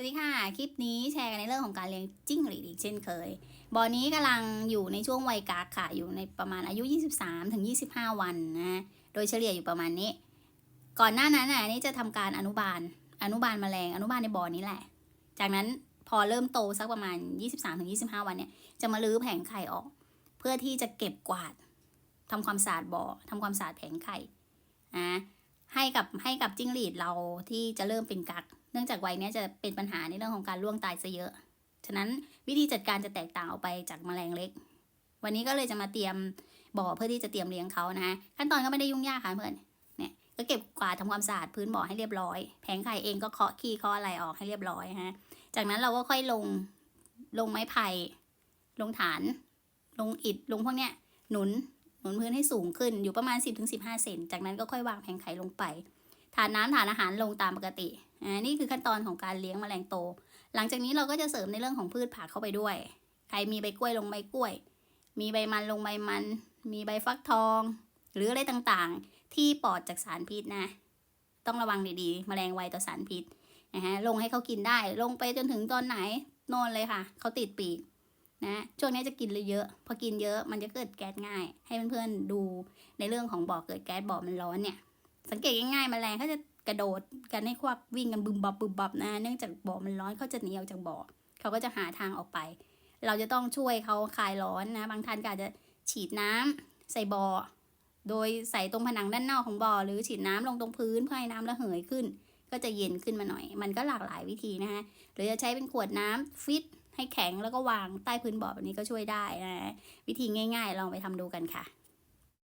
สวัสดีค่ะ คลิปนี้แชร์กันในเรื่องของการเลี้ยงจิ้งหรีดอีกเช่นเคยบ่อนี้กำลังอยู่ในช่วงวัยกากค่ะ อยู่ในประมาณอายุ 23 ถึง 25 วันนะ โดยเฉลี่ยอยู่ประมาณนี้ ก่อนหน้านั้นน่ะนี่จะทำการอนุบาล อนุบาลแมลง อนุบาลในบ่อนี้แหละ จากนั้นพอเริ่มโตสักประมาณ 23 ถึง 25 วันเนี่ยจะมาลื้อแผงไข่ออก เพื่อที่จะเก็บกวาดทำความสะอาดบ่อทำความสะอาดแผงไข่นะให้กับให้กับจิ้งหรีดเราที่จะเริ่มเป็นกัก เนื่องจากวัยนี้จะเป็นปัญหาในเรื่องของการล่วงตายซะเยอะ ฉะนั้นวิธีจัดการจะแตกต่างออกไปจากแมลงเล็ก วันนี้ก็เลยจะมาเตรียมบ่อเพื่อที่จะเตรียมเลี้ยงเขานะฮะขั้นตอนก็ไม่ได้ยุ่งยากค่ะเพื่อนเนี่ยก็เก็บกวาดทำความสะอาดพื้นบ่อให้เรียบร้อย แผงไข่เองก็เคาะขี้เคาะอะไรออกให้เรียบร้อยฮะจากนั้นเราก็ค่อยลงลงไม้ไผ่ลงฐาน ลงอิฐลงพวกเนี้ยหนุนหนุนพื้นให้สูงขึ้นอยู่ประมาณ 10-15 เซนจากนั้นก็ค่อยวางแผงไข่ลงไป ฐานน้ำฐานอาหารลงตามปกติอ่านี่คือขั้นตอนของการเลี้ยงแมลงโต หลังจากนี้เราก็จะเสริมในเรื่องของพืชผักเข้าไปด้วย ใครมีใบกล้วยลงใบกล้วย มีใบมันลงใบมัน มีใบฟักทอง หรืออะไรต่างๆ ที่ปลอดจากสารพิษนะ ต้องระวังดีๆ แมลงไวต่อสารพิษนะฮะลงให้เขากินได้ลงไปจนถึงตอนไหนนอนเลยค่ะ เขาติดปีกนะช่วงนี้จะกินเลยเยอะ พอกินเยอะมันจะเกิดแก๊สง่าย ให้เพื่อนๆดูในเรื่องของบ่อเกิดแก๊สบ่อมันร้อนเนี่ย สังเกตง่ายๆแมลงเขาจะกระโดดกันให้ควักวิ่งกันบึมบับบึมบับนะเนื่องจากบ่อมันร้อนเขาจะหนีออกจากบ่อเขาก็จะหาทางออกไป เราจะต้องช่วยเขาคลายร้อนนะ บางท่านก็อาจจะฉีดน้ำใส่บ่อโดยใส่ตรงผนังด้านนอกของบ่อ หรือฉีดน้ำลงตรงพื้นเพื่อให้น้ำระเหยขึ้น ก็จะเย็นขึ้นมาหน่อย มันก็หลากหลายวิธีนะฮะหรือจะใช้เป็นขวดน้ำฟิตให้แข็งแล้วก็วางใต้พื้นบ่อแบบนี้ก็ช่วยได้นะวิธีง่าย ๆ ลองไปทำดูกันค่ะ